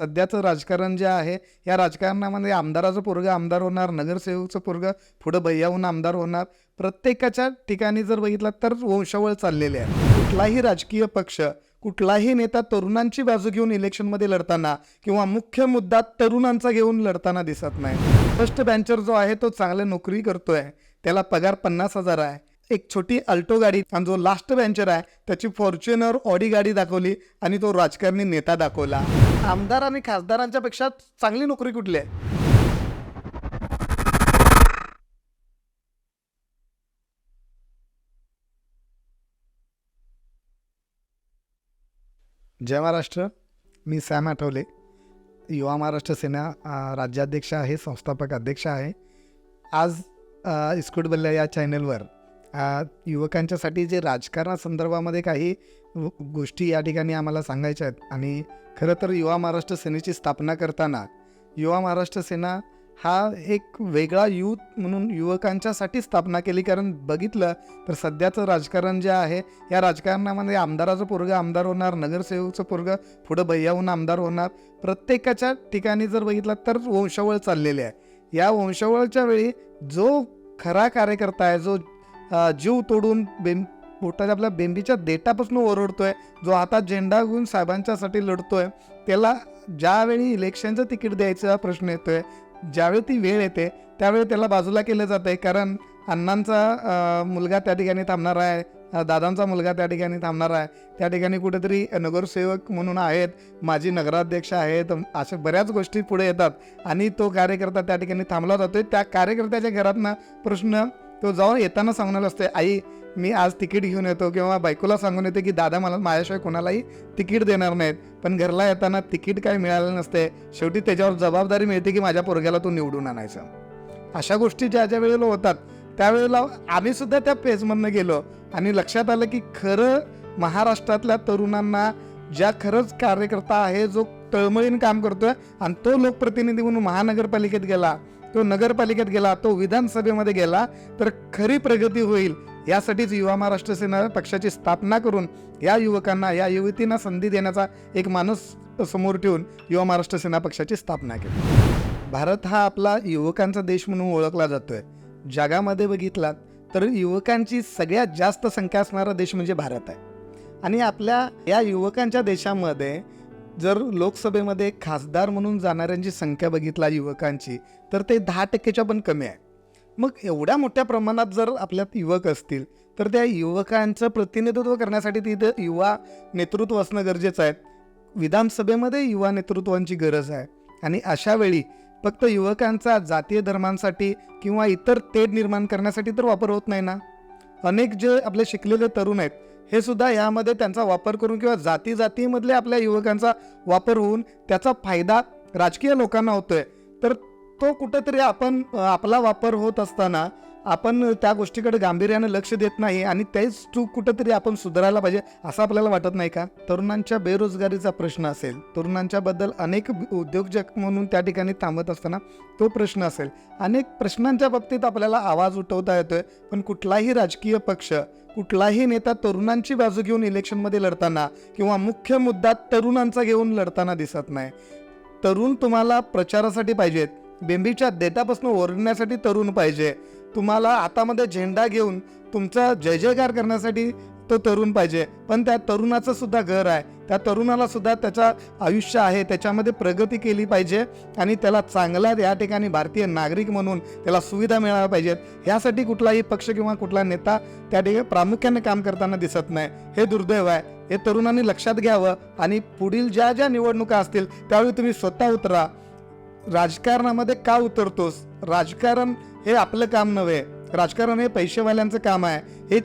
सध्याचं राजकारण जे आहे या राजकारणामध्ये आमदाराचं पोरगं आमदार होणार नगरसेवकचं पोरगं पुढं भैयाहून आमदार होणार. प्रत्येकाच्या ठिकाणी जर बघितलं तर वंशावळ चाललेली आहे. कुठलाही राजकीय पक्ष कुठलाही नेता तरुणांची बाजू घेऊन इलेक्शनमध्ये लढताना किंवा मुख्य मुद्दा तरुणांचा घेऊन लढताना दिसत नाही. फर्स्ट बँचर जो आहे तो चांगल्या नोकरी करतोय. त्याला पगार पन्नास हजार आहे. एक छोटी अल्टो गाडी आणि जो लास्ट बेंचर आहे त्याची फॉर्च्युनर ऑडी गाडी दाखवली आणि तो राजकारणी नेता दाखवला. आमदार आणि खासदारांच्या पेक्षा चांगली नोकरी कुठली आहे? जय महाराष्ट्र. मी सॅम आठवले. युवा महाराष्ट्र सेना राज्याध्यक्ष आहे संस्थापक अध्यक्ष आहे. आज इस्कुट बल्ल्या या चॅनलवर युवकांच्यासाठी जे राजकारणासंदर्भामध्ये काही गोष्टी या ठिकाणी आम्हाला सांगायच्या आहेत. आणि खरं तर युवा महाराष्ट्र सेनेची स्थापना करताना युवा महाराष्ट्र सेना हा एक वेगळा युथ म्हणून युवकांच्यासाठी स्थापना केली. कारण बघितलं तर सध्याचं राजकारण जे आहे या राजकारणामध्ये आमदाराचं पोरगं आमदार होणार नगरसेवकचं पोरगं पुढं भैयाहून आमदार होणार. प्रत्येकाच्या ठिकाणी जर बघितलं तर वंशावळ चाललेली आहे. या वंशावळच्या वेळी जो खरा कार्यकर्ता आहे जो जीव तोडून बें पोटाच्या आपल्या बेंबीच्या देटापासून ओरडतोय जो आता झेंडा घेऊन साहेबांच्यासाठी लढतोय त्याला ज्यावेळी इलेक्शनचं तिकीट द्यायचा प्रश्न येतोय ज्यावेळी ती वेळ येते त्यावेळी त्याला बाजूला केलं जात आहे कारण अण्णांचा मुलगा त्या ठिकाणी थांबणार आहे दादांचा मुलगा त्या ठिकाणी थांबणार आहे त्या ठिकाणी कुठेतरी नगरसेवक म्हणून आहेत माजी नगराध्यक्ष आहेत अशा बऱ्याच गोष्टी पुढे येतात आणि तो कार्यकर्ता त्या ठिकाणी थांबला जातोय त्या कार्यकर्त्याच्या घरातनं प्रश्न तो जाऊन येताना सांगणार असते आई मी आज तिकीट घेऊन येतो किंवा बायकोला सांगून येते की दादा मला माझ्याशिवाय कोणालाही तिकीट देणार नाहीत. पण घरला येताना तिकीट काय मिळालं नसते. शेवटी त्याच्यावर जबाबदारी मिळते की माझ्या पोरग्याला तू निवडून आणायचं. अशा गोष्टी ज्या ज्या वेळेला होतात त्यावेळेला आम्ही सुद्धा त्या पेजमधनं गेलो. आणि लक्षात आलं की खरं महाराष्ट्रातल्या तरुणांना ज्या खरंच कार्यकर्ता आहे जो तळमळीन काम करतोय आणि तो लोकप्रतिनिधी म्हणून महानगरपालिकेत गेला तो नगरपालिकेत गेला तो विधानसभेमध्ये गेला तर खरी प्रगती होईल. यासाठीच युवा महाराष्ट्र सेना पक्षाची स्थापना करून या युवकांना या युवतींना संधी देण्याचा एक माणूस समोर ठेवून युवा महाराष्ट्र सेना पक्षाची स्थापना केली. भारत हा आपला युवकांचा देश म्हणून ओळखला जातोय. जगामध्ये बघितलात तर युवकांची सगळ्यात जास्त संख्या असणारा देश म्हणजे भारत आहे. आणि आपल्या या युवकांच्या देशामध्ये जर लोकसभेमध्ये खासदार म्हणून जाणाऱ्यांची संख्या बघितला युवकांची तर ते दहा टक्केच्या पण कमी आहे. मग एवढ्या मोठ्या प्रमाणात जर आपल्यात युवक असतील तर त्या युवकांचं प्रतिनिधित्व करण्यासाठी तिथं युवा नेतृत्व असणं गरजेचं आहे. विधानसभेमध्ये युवा नेतृत्वांची गरज आहे. आणि अशा वेळी फक्त युवकांचा जातीय धर्मांसाठी किंवा इतर तेढ निर्माण करण्यासाठी तर वापर होत नाही ना? अनेक जे आपले शिकलेले तरुण आहेत हे सुद्धा यामध्ये त्यांचा वापर करून किंवा जाती जातीमधले आपल्या युवकांचा वापर होऊन त्याचा फायदा राजकीय लोकांना होतोय. तर तो कुठेतरी आपण आपला वापर होत असताना आपण त्या गोष्टीकडे गांभीर्यानं लक्ष देत नाही आणि तेच चूक कुठंतरी आपण सुधारायला पाहिजे असं आपल्याला वाटत नाही का? तरुणांच्या बेरोजगारीचा प्रश्न असेल तरुणांच्या बद्दल अनेक उद्योजक म्हणून त्या ठिकाणी थांबत असताना तो प्रश्न असेल. अनेक प्रश्नांच्या बाबतीत आपल्याला आवाज उठवता येतोय पण कुठलाही राजकीय पक्ष कुठलाही नेता तरुणांची बाजू घेऊन इलेक्शनमध्ये लढताना किंवा मुख्य मुद्दा तरुणांचा घेऊन लढताना दिसत नाही. तरुण तुम्हाला प्रचारासाठी पाहिजेत. बेंबीच्या देतापासून ओरडण्यासाठी तरुण पाहिजे. तुम्हाला हातामध्ये झेंडा घेऊन तुमचा जय जयकार करण्यासाठी तो तरुण पाहिजे. पण त्या तरुणाचं सुद्धा घर आहे. त्या तरुणाला सुद्धा त्याचा आयुष्य आहे. त्याच्यामध्ये प्रगती केली पाहिजे आणि त्याला चांगला या ठिकाणी भारतीय नागरिक म्हणून त्याला सुविधा मिळाल्या पाहिजेत. यासाठी कुठलाही पक्ष किंवा कुठला नेता त्या ठिकाणी प्रामुख्याने काम करताना दिसत नाही. हे दुर्दैव आहे. हे तरुणांनी लक्षात घ्यावं आणि पुढील ज्या ज्या निवडणुका असतील त्यावेळी तुम्ही स्वतः उतरा. राजकारणामध्ये का उतरतोस? राजकारण हे आपलं काम नव्हे. राजकारण हे पैसेवाल्यांचं काम आहे. हे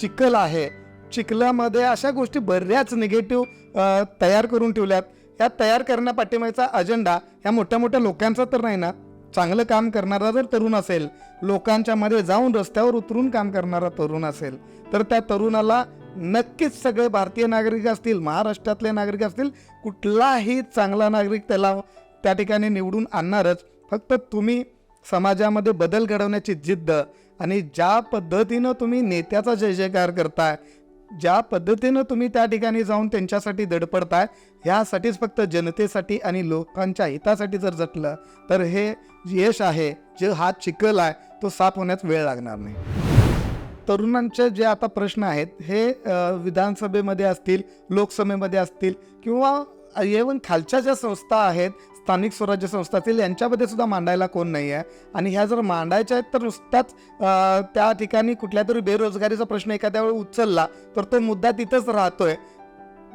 चिखल आहे. चिखलामध्ये अशा गोष्टी बऱ्याच निगेटिव्ह तयार करून ठेवल्यात. या तयार करण्यापाठीमागचा अजेंडा ह्या मोठ्या मोठ्या लोकांचा तर नाही ना? चांगलं काम करणारा जर तरुण असेल लोकांच्या मध्ये जाऊन रस्त्यावर उतरून काम करणारा तरुण असेल तर त्या तरुणाला नक्कीच सगळे भारतीय नागरिक असतील महाराष्ट्रातले नागरिक असतील कुठलाही चांगला नागरिक त्याला त्या ठिकाणी निवडून आणणारच. फक्त तुम्ही समाजामध्ये बदल घडवण्याची जिद्द आणि ज्या पद्धतीनं तुम्ही नेत्याचा जय जयकार करताय ज्या पद्धतीनं तुम्ही त्या ठिकाणी जाऊन त्यांच्यासाठी दडपडताय ह्यासाठीच फक्त जनतेसाठी आणि लोकांच्या हितासाठी जर जटलं तर हे यश आहे जे हा चिखल आहे तो साफ होण्यास वेळ लागणार नाही. तरुणांचे जे आता प्रश्न आहेत हे विधानसभेमध्ये असतील लोकसभेमध्ये असतील किंवा इवन खालच्या ज्या संस्था आहेत स्थानिक स्वराज्य संस्था असतील यांच्यामध्ये सुद्धा मांडायला कोण नाही आहे. आणि ह्या जर मांडायच्या आहेत तर नुसत्याच त्या ठिकाणी कुठल्या तरी बेरोजगारीचा प्रश्न एखाद्या वेळी उचलला तर तो मुद्दा तिथंच राहतोय.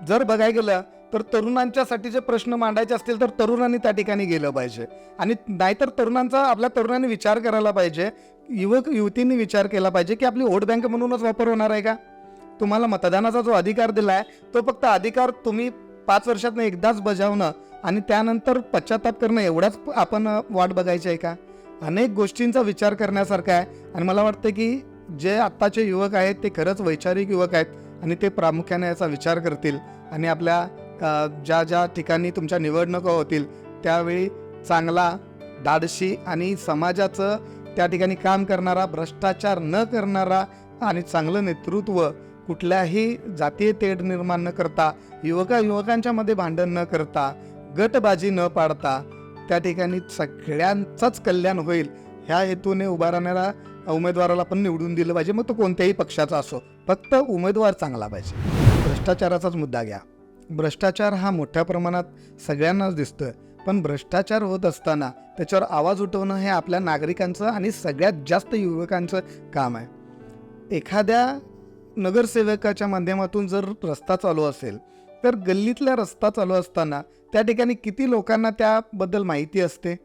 जर बघायला गेलं तर तरुणांच्यासाठी जे प्रश्न मांडायचे असतील तर तरुणांनी त्या ठिकाणी गेलं पाहिजे. आणि नाहीतर तरुणांचा आपल्या तरुणांनी विचार करायला पाहिजे. युवक युवतींनी विचार केला पाहिजे की आपली वोट बँक म्हणूनच वापर होणार आहे का? तुम्हाला मतदानाचा जो अधिकार दिला आहे तो फक्त अधिकार तुम्ही पाच वर्षातनं एकदाच बजावणं आणि त्यानंतर पश्चाताप करणं एवढ्याच आपण वाट बघायची आहे का? अनेक गोष्टींचा विचार करण्यासारखा आहे. आणि मला वाटतं की जे आत्ताचे युवक आहेत ते खरंच वैचारिक युवक आहेत आणि ते प्रामुख्याने याचा विचार करतील. आणि आपल्या ज्या ज्या ठिकाणी तुमच्या निवडणुका होतील त्यावेळी चांगला धाडशी आणि समाजाचं त्या ठिकाणी काम करणारा भ्रष्टाचार न करणारा आणि चांगलं नेतृत्व कुठल्याही जातीय तेढ निर्माण न करता युवका युवकांच्यामध्ये भांडण न करता गटबाजी न पाडता त्या ठिकाणी सगळ्यांचंच कल्याण होईल. ह्या हेतूने उभा राहणाऱ्या उमेदवाराला पण निवडून दिलं पाहिजे. मग तो कोणत्याही पक्षाचा असो. फक्त उमेदवार चांगला पाहिजे. भ्रष्टाचाराचाच मुद्दा घ्या. भ्रष्टाचार हा मोठ्या प्रमाणात सगळ्यांनाच दिसतोय. पण भ्रष्टाचार होत असताना त्याच्यावर आवाज उठवणं हे आपल्या नागरिकांचं आणि सगळ्यात जास्त युवकांचं काम आहे. एखाद्या नगरसेवकाच्या माध्यमातून जर रस्ता चालू असेल तर गल्लीतला रस्ता चालू असताना त्या ठिकाणी किती लोकांना त्याबद्दल माहिती असते?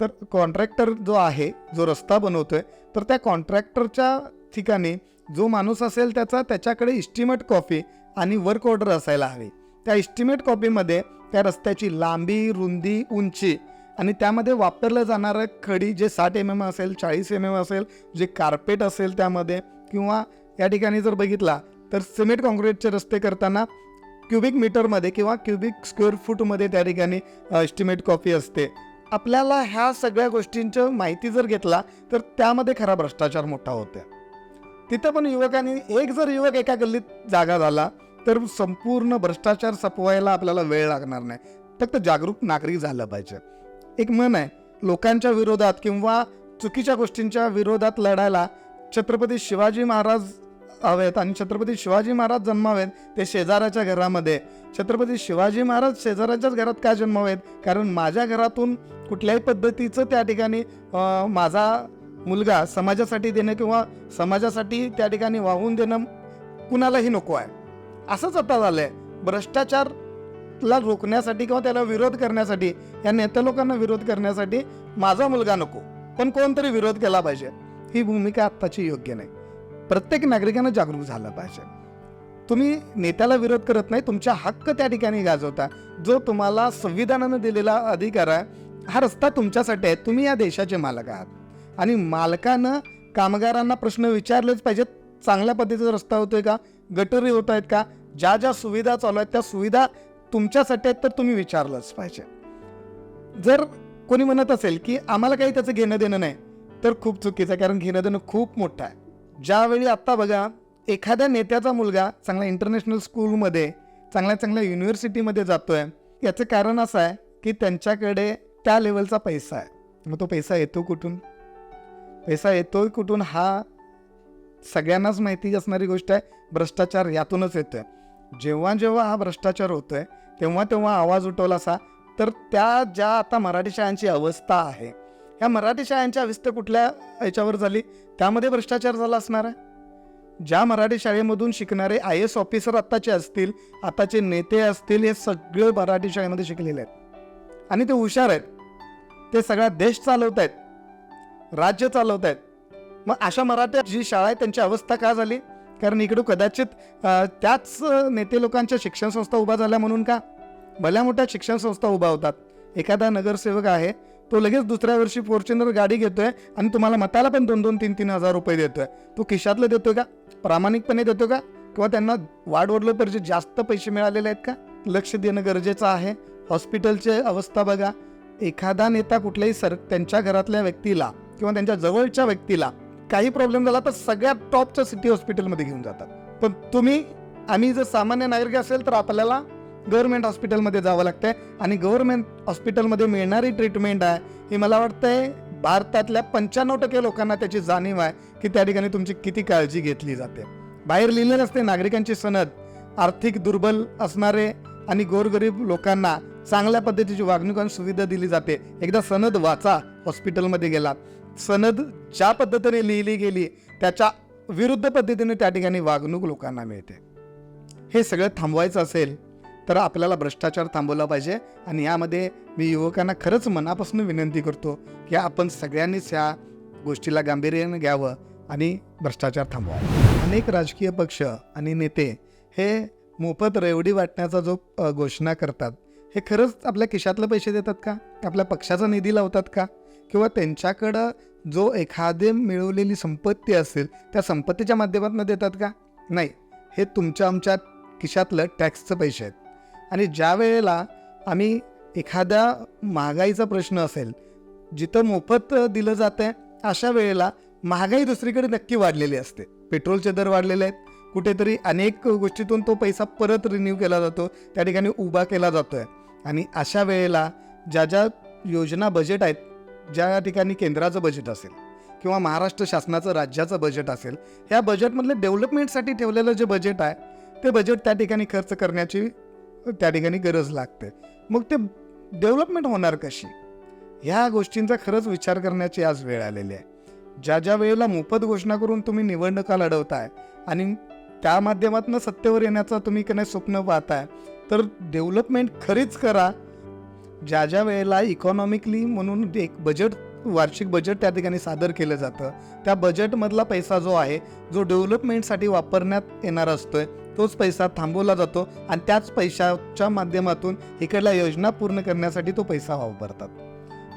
तर कॉन्ट्रॅक्टर जो आहे जो रस्ता बनवतो आहे तर त्या कॉन्ट्रॅक्टरच्या ठिकाणी जो माणूस असेल त्याचा त्याच्याकडे इस्टिमेट कॉपी आणि वर्क ऑर्डर असायला हवी. त्या इस्टिमेट कॉपीमध्ये त्या रस्त्याची लांबी रुंदी उंची आणि त्यामध्ये वापरलं जाणारं खडी जे साठ एम एम असेल चाळीस एम एम असेल जे कार्पेट असेल त्यामध्ये किंवा या ठिकाणी जर बघितला तर सिमेंट कॉन्क्रीटचे रस्ते करताना क्युबिक मीटरमध्ये किंवा क्युबिक स्क्वेअर फूटमध्ये त्या ठिकाणी एस्टिमेट कॉपी असते. आपल्याला ह्या सगळ्या गोष्टींचं माहिती जर घेतला तर त्यामध्ये खरा भ्रष्टाचार मोठा होतो. तिथं पण युवकांनी एक जर युवक एका गल्लीत जागा झाला तर संपूर्ण भ्रष्टाचार सपवायला आपल्याला वेळ लागणार नाही. फक्त जागरूक नागरिक झालं पाहिजे. एक मन आहे लोकांच्या विरोधात किंवा चुकीच्या गोष्टींच्या विरोधात लढायला छत्रपती शिवाजी महाराज व्हावेत आणि छत्रपती शिवाजी महाराज जन्मावेत ते शेजाऱ्याच्या घरामध्ये. छत्रपती शिवाजी महाराज शेजाऱ्याच्याच घरात का जन्मावेत? कारण माझ्या घरातून कुठल्याही पद्धतीचं त्या ठिकाणी माझा मुलगा समाजासाठी देणं किंवा समाजासाठी त्या ठिकाणी वाहून देणं कुणालाही नको आहे. असंच आता झालंय. भ्रष्टाचारला रोखण्यासाठी किंवा त्याला विरोध करण्यासाठी या नेत्या लोकांना विरोध करण्यासाठी माझा मुलगा नको. पण कोणतरी विरोध केला पाहिजे. ही भूमिका आत्ताची योग्य नाही. प्रत्येक नागरिकानं जागरूक झालं पाहिजे. तुम्ही नेत्याला विरोध करत नाही तुमचा हक्क त्या ठिकाणी गाजवता. जो तुम्हाला संविधानानं दिलेला अधिकार आहे हा रस्ता तुमच्यासाठी आहे. तुम्ही या देशाचे मालक आहात. आणि मालकानं कामगारांना प्रश्न विचारलेच पाहिजेत चांगल्या पद्धतीचा रस्ता होतोय का? गटरी होत आहेत का? ज्या ज्या सुविधा चालू आहेत त्या सुविधा तुमच्यासाठी आहेत तर तुम्ही विचारलंच पाहिजे. जर कोणी म्हणत असेल की आम्हाला काही त्याचं घेणं देणं नाही तर खूप चुकीचं आहे कारण घेणं देणं खूप मोठं आहे. ज्यावेळी आत्ता बघा एखाद्या नेत्याचा मुलगा चांगल्या इंटरनॅशनल स्कूलमध्ये चांगल्या चांगल्या युनिव्हर्सिटीमध्ये जातोय याचं कारण असं आहे की त्यांच्याकडे त्या लेवलचा पैसा आहे. मग तो पैसा येतो कुठून? पैसा येतोय कुठून हा सगळ्यांनाच माहिती असणारी गोष्ट आहे. भ्रष्टाचार यातूनच येतोय. जेव्हा जेव्हा हा भ्रष्टाचार होतोय तेव्हा तेव्हा आवाज उठवला असा तर त्या ज्या आता मराठी शाळांची अवस्था आहे ह्या मराठी शाळांच्या अवस्था कुठल्या याच्यावर झाली? त्यामध्ये भ्रष्टाचार झाला असणार आहे? ज्या मराठी शाळेमधून शिकणारे आय एस ऑफिसर आत्ताचे असतील आताचे नेते असतील हे सगळे मराठी शाळेमध्ये शिकलेले आहेत. आणि ते हुशार आहेत. ते सगळा देश चालवत आहेत राज्य चालवत आहेत मग अशा मराठी जी शाळा आहे त्यांची अवस्था का झाली? कारण इकडं कदाचित त्याच नेते लोकांच्या शिक्षण संस्था उभा झाल्या म्हणून का? भल्या मोठ्या शिक्षण संस्था उभा होतात. एखादा नगरसेवक आहे तो लगेच दुसऱ्या वर्षी फॉर्च्युनर गाडी घेतोय आणि तुम्हाला मताला पण दोन दोन तीन तीन हजार रुपये देतोय. तो खिशातलं देतोय का? प्रामाणिकपणे देतो का? किंवा त्यांना वाढवडलं जे जास्त पैसे मिळालेले आहेत का? लक्ष देणं गरजेचं आहे. हॉस्पिटलची अवस्था बघा. एखादा नेता कुठल्याही सर त्यांच्या घरातल्या व्यक्तीला किंवा त्यांच्या जवळच्या व्यक्तीला काही प्रॉब्लेम झाला तर सगळ्यात टॉपच्या सिटी हॉस्पिटलमध्ये घेऊन जातात. पण तुम्ही आम्ही जर सामान्य नागरिक असेल तर आपल्याला गव्हर्मेंट हॉस्पिटलमध्ये जावं लागतंय आणि गव्हर्मेंट हॉस्पिटलमध्ये मिळणारी ट्रीटमेंट आहे ही मला वाटतंय भारतातल्या पंच्याण्णव टक्के लोकांना त्याची जाणीव आहे की त्या ठिकाणी तुमची किती काळजी घेतली जाते. बाहेर लिहिलेलं असते नागरिकांची सनद आर्थिक दुर्बल असणारे आणि गोरगरीब लोकांना चांगल्या पद्धतीची वागणूक आणि सुविधा दिली जाते. एकदा सनद वाचा हॉस्पिटलमध्ये गेला. सनद ज्या पद्धतीने लिहिली गेली त्याच्या विरुद्ध पद्धतीने त्या ठिकाणी वागणूक लोकांना मिळते. हे सगळं थांबवायचं असेल तर आपल्याला भ्रष्टाचार थांबवला पाहिजे आणि यामध्ये मी युवकांना खरंच मनापासून विनंती करतो की आपण सगळ्यांनीच ह्या गोष्टीला गांभीर्याने घ्यावं आणि भ्रष्टाचार थांबवा अनेक राजकीय पक्ष आणि नेते हे मोफत रेवडी वाटण्याचा जो घोषणा करतात हे खरंच आपल्या खिशातले पैसे देतात का आपल्या पक्षाचा निधी लावतात का? किंवा त्यांच्याकडं जो एखादे मिळवलेली संपत्ती असेल त्या संपत्तीच्या माध्यमातून देतात का? नाही. हे तुमच्या आमच्या खिशातलं टॅक्सचं पैसे आहेत. आणि ज्या वेळेला आम्ही एखाद्या महागाईचा प्रश्न असेल जिथं मोफत दिलं जातं आहे अशा वेळेला महागाई दुसरीकडे नक्की वाढलेली असते. पेट्रोलचे दर वाढलेले आहेत. कुठेतरी अनेक गोष्टीतून तो पैसा परत रिन्यू केला जातो त्या ठिकाणी उभा केला जातो आहे आणि अशा वेळेला ज्या ज्या योजना बजेट आहेत ज्या ठिकाणी केंद्राचं बजेट असेल किंवा महाराष्ट्र शासनाचं राज्याचं बजेट असेल ह्या बजेटमधले डेव्हलपमेंटसाठी ठेवलेलं जे बजेट आहे ते बजेट त्या ठिकाणी खर्च करण्याची त्या ठिकाणी गरज लागते. मग ते डेव्हलपमेंट होणार कशी? ह्या गोष्टींचा खरंच विचार करण्याची आज वेळ आलेली आहे. ज्या ज्या वेळेला मोफत घोषणा करून तुम्ही निवडणुका लढवताय आणि त्या माध्यमातून सत्तेवर येण्याचं तुम्ही कने स्वप्न पाहताय तर डेव्हलपमेंट खरीच करा. ज्या ज्या वेळेला इकॉनॉमिकली म्हणून एक बजेट वार्षिक बजेट त्या ठिकाणी सादर केलं जातं त्या बजेटमधला पैसा जो आहे जो डेव्हलपमेंटसाठी वापरण्यात येणार असतोय तोच पैसा थांबवला जातो आणि त्याच पैशाच्या माध्यमातून इकडल्या योजना पूर्ण करण्यासाठी तो पैसा वापरतात.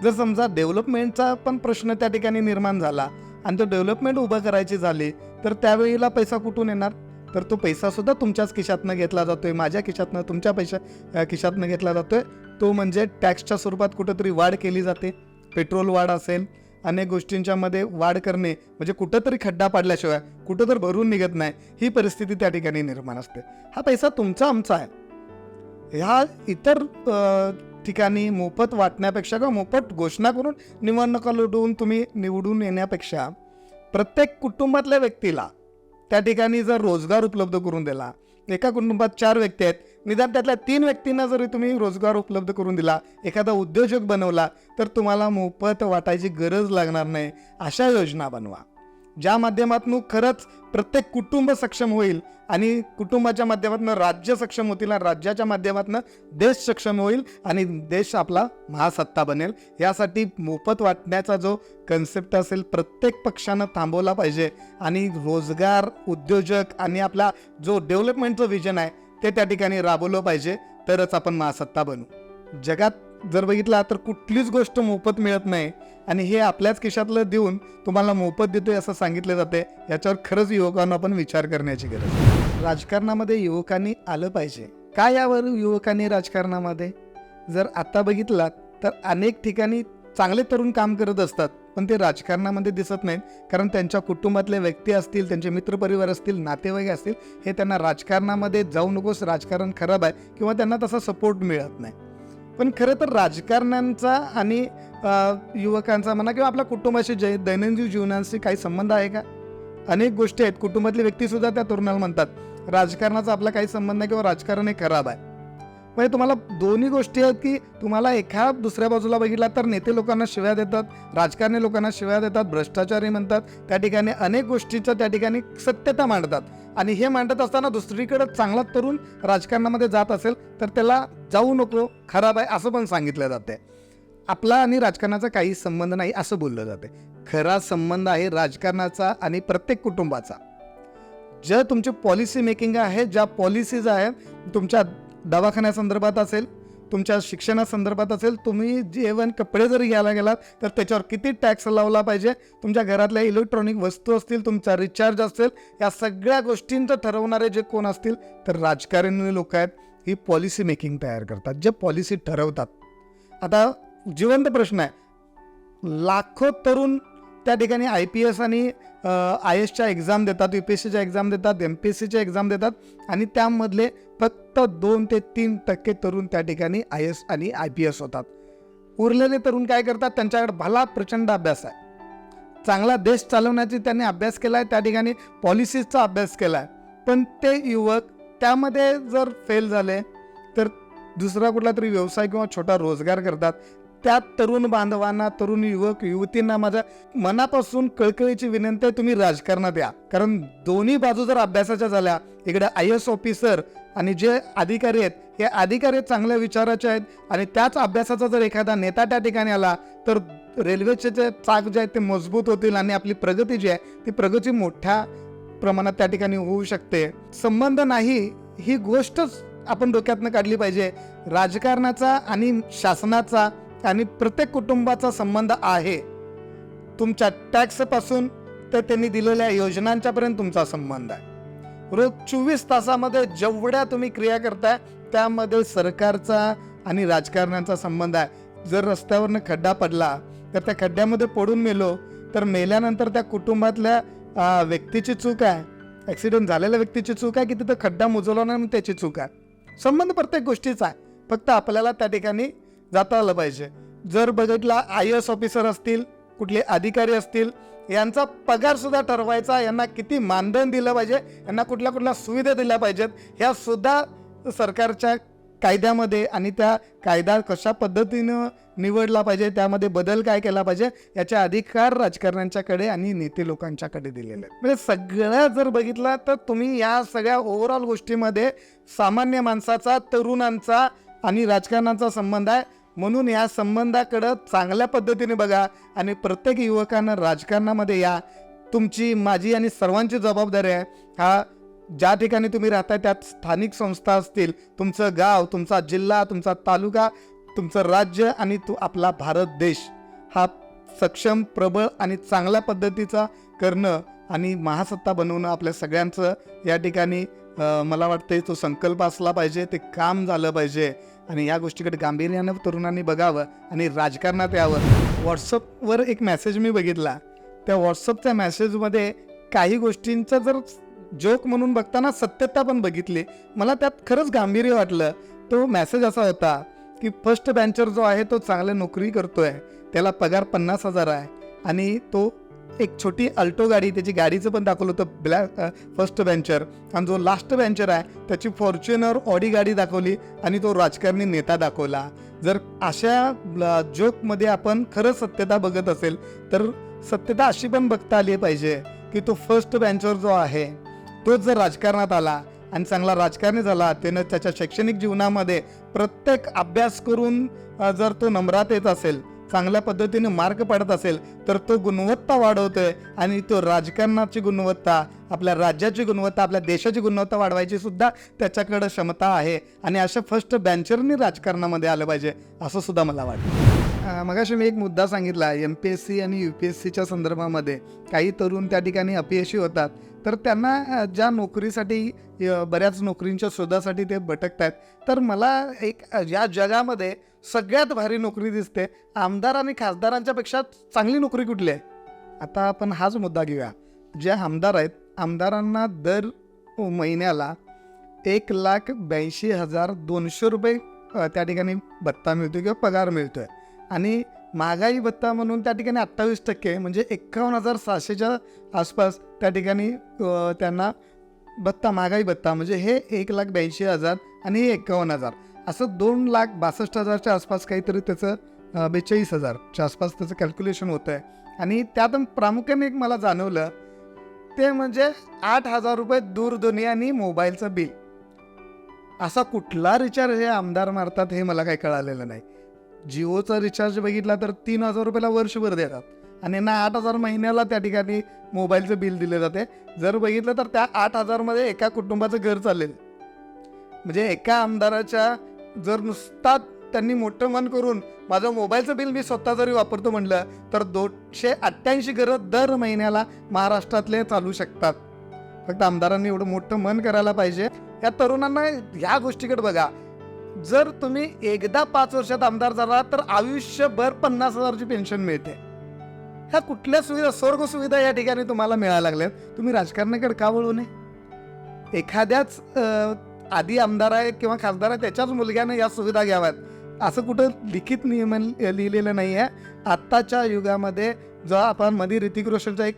जर समजा डेव्हलपमेंटचा पण प्रश्न त्या ठिकाणी निर्माण झाला आणि तो डेव्हलपमेंट उभं करायची झाली तर त्यावेळेला पैसा कुठून येणार? तर तो पैसासुद्धा तुमच्याच खिशातनं घेतला जातोय माझ्या खिशातनं तुमच्या पैशा खिशातनं घेतला जातोय. तो म्हणजे टॅक्सच्या स्वरूपात कुठंतरी वाढ केली जाते. पेट्रोल वाढ असेल अनेक गोष्टींच्यामध्ये वाढ करणे म्हणजे कुठंतरी खड्डा पाडल्याशिवाय कुठं तर भरून निघत नाही ही परिस्थिती त्या ठिकाणी निर्माण असते. हा पैसा तुमचा आमचा आहे. ह्या इतर ठिकाणी मोफत वाटण्यापेक्षा किंवा मोफत घोषणा करून निवडणुका लढवून तुम्ही निवडून येण्यापेक्षा प्रत्येक कुटुंबातल्या व्यक्तीला त्या ठिकाणी जर रोजगार उपलब्ध करून दिला एका कुटुंबात चार व्यक्ती आहेत निदान त्यातल्या तीन व्यक्तींना जरी तुम्ही रोजगार उपलब्ध करून दिला एखादा उद्योजक बनवला तर तुम्हाला मोफत वाटायची गरज लागणार नाही. अशा योजना बनवा. ज्या माध्यमातून खरंच प्रत्येक कुटुंब सक्षम होईल आणि कुटुंबाच्या माध्यमातून राज्य सक्षम होतील आणि राज्याच्या माध्यमातून देश सक्षम होईल आणि देश आपला महासत्ता बनेल. यासाठी मोफत वाटण्याचा जो कन्सेप्ट असेल प्रत्येक पक्षानं थांबवला पाहिजे. आणि रोजगार उद्योजक आणि आपला जो डेव्हलपमेंटचं विजन आहे ते त्या ठिकाणी राबवलं पाहिजे तरच आपण महासत्ता बनू. जगात जर बघितला तर कुठलीच गोष्ट मोफत मिळत नाही आणि हे आपल्याच खिशातलं देऊन तुम्हाला मोफत देतोय असं सांगितलं जाते याच्यावर खरंच युवकांना आपण विचार करण्याची गरज राजकारणामध्ये युवकांनी आलं पाहिजे. काय यावर युवकांनी राजकारणामध्ये? जर आता बघितलात तर अनेक ठिकाणी चांगले तरुण काम करत असतात. पण ते राजकारणामध्ये दिसत नाहीत. कारण त्यांच्या कुटुंबातले व्यक्ती असतील त्यांचे मित्रपरिवार असतील नातेवाईक असतील हे त्यांना राजकारणामध्ये जाऊ नकोस राजकारण खराब आहे किंवा त्यांना तसा सपोर्ट मिळत नाही. पण खरं तर राजकारण्यांचा आणि युवकांचा म्हणा किंवा आपल्या कुटुंबाशी जै दैनंदिन जीवनाशी काही संबंध आहे का? अनेक गोष्टी आहेत. कुटुंबातली व्यक्तीसुद्धा त्या तरुणाला म्हणतात राजकारणाचा आपला काही संबंध नाही किंवा राजकारण हे खराब आहे. म्हणजे तुम्हाला दोन्ही गोष्टी आहेत की तुम्हाला एका दुसऱ्या बाजूला बघितला तर नेते लोकांना शिव्या देतात राजकारणी लोकांना शिव्या देतात भ्रष्टाचारी म्हणतात. त्या ठिकाणी अनेक गोष्टीच्या त्या ठिकाणी सत्यता मांडतात. आणि हे मांडत असताना दुसरीकडे चांगला तरुण राजकारणामध्ये जात असेल तर त्याला जाऊ नको खराब आहे असं पण सांगितलं जाते आपला आणि राजकारणाचा काही संबंध नाही असं बोललं जाते खरा संबंध आहे राजकारणाचा आणि प्रत्येक कुटुंबाचा. ज्या तुमचे पॉलिसी मेकिंग आहे ज्या पॉलिसीज आहेत तुमच्या दवाखान्यासंदर्भात असेल तुमच्या शिक्षणासंदर्भात असेल तुम्ही जेवण कपडे जरी घ्यायला गेलात तर त्याच्यावर किती टॅक्स लावला पाहिजे? तुमच्या घरातल्या इलेक्ट्रॉनिक वस्तू असतील तुमचा रिचार्ज असेल या सगळ्या गोष्टींचं ठरवणारे जे कोण असतील तर राजकारणी लोक आहेत. ही पॉलिसी मेकिंग तयार करतात जे पॉलिसी ठरवतात. आता जिवंत प्रश्न आहे. लाखो तरुण त्या ठिकाणी आय पी एस आणि आय एसच्या एक्झाम देतात यू पी एस सीच्या एक्झाम देतात एम पी एस सीच्या एक्झाम देतात आणि त्यामधले फक्त दोन ते तीन टक्के तरुण त्या ठिकाणी आय एस आणि आय पी एस होतात. उरलेले तरुण काय करतात? त्यांच्याकडे भला प्रचंड अभ्यास आहे. चांगला देश चालवण्याची त्यांनी अभ्यास केला आहे त्या ठिकाणी पॉलिसीजचा अभ्यास केला आहे पण ते युवक त्यामध्ये जर फेल झाले तर दुसरा कुठला तरी व्यवसाय किंवा छोटा रोजगार करतात. त्या तरुण बांधवांना तरुण युवक युवतींना माझ्या मनापासून कळकळीची विनंती आहे तुम्ही राजकारणात या. कारण दोन्ही बाजू जर अभ्यासाच्या झाल्या इकडे आय एस ऑफिसर आणि जे अधिकारी आहेत हे अधिकारी चांगल्या विचाराचे आहेत आणि त्याच अभ्यासाचा जर एखादा नेता त्या ठिकाणी आला तर रेल्वेचे जे चाक जे आहेत ते मजबूत होतील आणि आपली प्रगती जी आहे ती प्रगती मोठ्या प्रमाणात त्या ठिकाणी होऊ शकते. संबंध नाही ही गोष्टच आपण डोक्यातनं काढली पाहिजे. राजकारणाचा आणि शासनाचा आणि प्रत्येक कुटुंबाचा संबंध आहे. तुमच्या टॅक्सपासून तर त्यांनी दिलेल्या योजनांच्यापर्यंत तुमचा संबंध आहे. रोज चोवीस तासामध्ये जेवढ्या तुम्ही क्रिया करताय त्यामध्ये सरकारचा आणि राजकारण्याचा संबंध आहे. जर रस्त्यावरनं खड्डा पडला तर त्या खड्ड्यामध्ये पडून मेलो तर मेल्यानंतर त्या कुटुंबातल्या व्यक्तीची चूक आहे. ॲक्सिडेंट झालेल्या व्यक्तीची चूक आहे की तिथं खड्डा मुजवला नाही त्याची चूक आहे. संबंध प्रत्येक गोष्टीचा आहे. फक्त आपल्याला त्या ठिकाणी जाता आलं पाहिजे. जर बजेटला आय एस ऑफिसर असतील कुठले अधिकारी असतील यांचा पगारसुद्धा ठरवायचा यांना किती मानधन दिलं पाहिजे यांना कुठल्या कुठल्या सुविधा दिल्या पाहिजेत ह्यासुद्धा सरकारच्या कायद्यामध्ये आणि त्या कायदा कशा पद्धतीनं निवडला पाहिजे त्यामध्ये बदल काय केला पाहिजे याचे अधिकार राजकारण्यांच्याकडे आणि नेते लोकांच्याकडे दिलेले आहेत. म्हणजे सगळ्या जर बघितला तर तुम्ही या सगळ्या ओव्हरऑल गोष्टीमध्ये सामान्य माणसाचा तरुणांचा आणि राजकारणाचा संबंध आहे. म्हणून या संबंधाकडं चांगल्या पद्धतीने बघा आणि प्रत्येक युवकांना राजकारणामध्ये या. तुमची माझी आणि सर्वांची जबाबदारी आहे. हा ज्या ठिकाणी तुम्ही राहताय त्यात स्थानिक संस्था असतील. तुमचं गाव तुमचा जिल्हा तुमचा तालुका तुमचं राज्य आणि तो आपला भारत देश. हा सक्षम प्रबळ आणि चांगल्या पद्धतीचा करणं आणि महासत्ता बनवणं आपल्या सगळ्यांचं या ठिकाणी मला वाटतं तो संकल्प असला पाहिजे ते काम झालं पाहिजे. आणि या गोष्टीकडे गांभीर्यानं तरुणांनी बघावं आणि राजकारणात यावं. व्हॉट्सअपवर एक मेसेज मी बघितला. त्या व्हॉट्सअपच्या मेसेजमध्ये काही गोष्टींचं जर जोक म्हणून बघताना सत्यता पण बघितली. मला त्यात खरंच गांभीर्य वाटलं. तो मेसेज असा होता की फर्स्ट बँचर जो आहे तो चांगल्या नोकरी करतो आहे त्याला पगार पन्नास हजार आहे. आणि तो एक छोटी अल्टो गाडी त्याची गाडीचं पण दाखवलं होतं ब्लॅक फर्स्ट बँचर आणि जो लास्ट बेंचर आहे त्याची फॉर्च्युनर ऑडी गाडी दाखवली आणि तो राजकारणी नेता दाखवला. जर अशा जोकमध्ये आपण खरं सत्यता बघत असेल तर सत्यता अशी पण बघता आली पाहिजे की तो फर्स्ट बँचर जो आहे तोच जर राजकारणात आला आणि चांगला राजकारणी झाला त्यानं त्याच्या शैक्षणिक जीवनामध्ये प्रत्येक अभ्यास करून जर तो नम्रात येत असेल चांगल्या पद्धतीने मार्क पडत असेल तर तो गुणवत्ता वाढवतोय आणि तो राजकारणाची गुणवत्ता आपल्या राज्याची गुणवत्ता आपल्या देशाची गुणवत्ता वाढवायची सुद्धा त्याच्याकडं क्षमता आहे. आणि अशा फर्स्ट बँचरनी राजकारणामध्ये आलं पाहिजे असं सुद्धा मला वाटतं. मगाशी मी एक मुद्दा सांगितला एम पी एस सी आणि यू पी एस सीच्या संदर्भामध्ये. काही तरुण त्या ठिकाणी अपयशी होतात तर त्यांना ज्या नोकरीसाठी बऱ्याच नोकरींच्या शोधासाठी ते भटकत आहेत तर मला एक या जगामध्ये सगळ्यात भारी नोकरी दिसते. आमदार आणि खासदारांच्यापेक्षा चांगली नोकरी कुठली आहे? आता आपण हाच मुद्दा घेऊया. जे आमदार आहेत आमदारांना दर महिन्याला एक लाख ब्याऐंशी हजार दोनशे रुपये त्या ठिकाणी भत्ता मिळतो किंवा पगार मिळतो आहे आणि महागाई भत्ता म्हणून त्या ठिकाणी अठ्ठावीस टक्के म्हणजे एक्कावन्न हजार सहाशेच्या आसपास त्या ठिकाणी त्यांना भत्ता महागाई भत्ता म्हणजे हे एक लाख ब्याऐंशी हजार आणि हे एक्कावन्न हजार. असं दोन लाख बासष्ट हजारच्या आसपास काहीतरी त्याचं बेचाळीस हजारच्या आसपास त्याचं कॅल्क्युलेशन होतं आहे आणि त्यात प्रामुख्याने एक मला जाणवलं ते म्हणजे आठ हजार रुपये दूरध्वनी आणि मोबाईलचं बिल. असा कुठला रिचार्ज हे आमदार मारतात हे मला काही कळालेलं नाही. जिओचा रिचार्ज बघितला तर तीन हजार रुपयाला वर्षभर देतात. आणि ना आठ हजार महिन्याला त्या ठिकाणी मोबाईलचं बिल दिले जाते. जर बघितलं तर त्या आठ हजारमध्ये एका कुटुंबाचं घर चालेल. म्हणजे एका आमदाराच्या जर नुसता त्यांनी मोठं मन करून माझं मोबाईलचं बिल मी स्वतः जरी वापरतो म्हटलं तर दोनशे अठ्ठ्याऐंशी घरं दर महिन्याला महाराष्ट्रातले चालू शकतात. फक्त आमदारांनी एवढं मोठं मन करायला पाहिजे. या तरुणांना ह्या गोष्टीकडे बघा. जर तुम्ही एकदा पाच वर्षात आमदार झाला तर आयुष्यभर पन्नास हजारची पेन्शन मिळते. ह्या कुठल्या सुविधा स्वर्ग सुविधा या ठिकाणी तुम्हाला मिळायला लागल्यात? तुम्ही राजकारणाकडे का वळू नये? एखाद्याच आधी आमदार आहे किंवा खासदार आहे त्याच्याच मुलग्याने या सुविधा घ्याव्यात. असं कुठं लिखित नियम लिहिलेलं नाही आहे आत्ताच्या युगामध्ये जो आपण मध्ये ऋतिक रोशनचा एक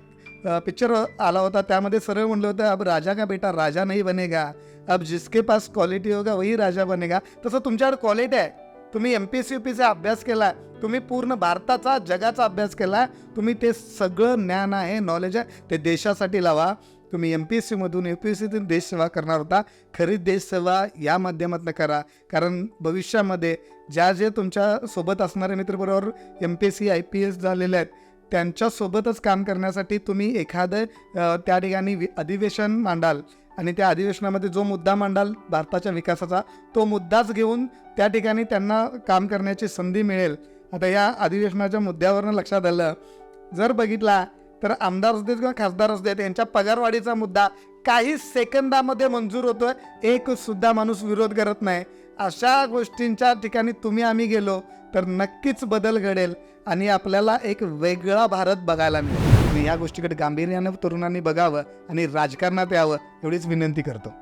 पिक्चर आला होता त्यामध्ये सरळ म्हणलं होतं अब राजा का बेटा राजा नाही बनेगा. अब जिसके पास क्वालिटी होगा वही राजा बनेगा. तसं तुमच्याकडे क्वालिटी आहे. तुम्ही एम पी एस यू पीचा अभ्यास केला आहे तुम्ही पूर्ण भारताचा जगाचा अभ्यास केला आहे तुम्ही ते सगळं ज्ञान आहे नॉलेज आहे ते देशासाठी लावा. तुम्ही एम पी एस सीमधून यू पी एस सीतून देशसेवा करणार होता. खरी देशसेवा या माध्यमातून करा. कारण भविष्यामध्ये ज्या जे तुमच्यासोबत असणारे मित्रबरोबर M P S C I P S झालेले आहेत त्यांच्यासोबतच काम करण्यासाठी तुम्ही एखादं त्या ठिकाणी वि- अधिवेशन मांडाल. आणि त्या अधिवेशनामध्ये जो मुद्दा मांडाल भारताच्या विकासाचा तो मुद्दाच घेऊन त्या ठिकाणी त्यांना काम करण्याची संधी मिळेल. आता या अधिवेशनाच्या मुद्द्यावरनं लक्षात आलं. जर बघितला तर आमदार असू देत किंवा खासदार असू देत यांच्या पगारवाढीचा मुद्दा काही सेकंदामध्ये मंजूर होतोय. एक सुद्धा माणूस विरोध करत नाही. अशा गोष्टींच्या ठिकाणी तुम्ही आम्ही गेलो तर नक्कीच बदल घडेल आणि आपल्याला एक वेगळा भारत बघायला मिळेल. मी या गोष्टीकडे गांभीर्यानं तरुणांनी बघावं आणि राजकारणात यावं एवढीच विनंती करतो.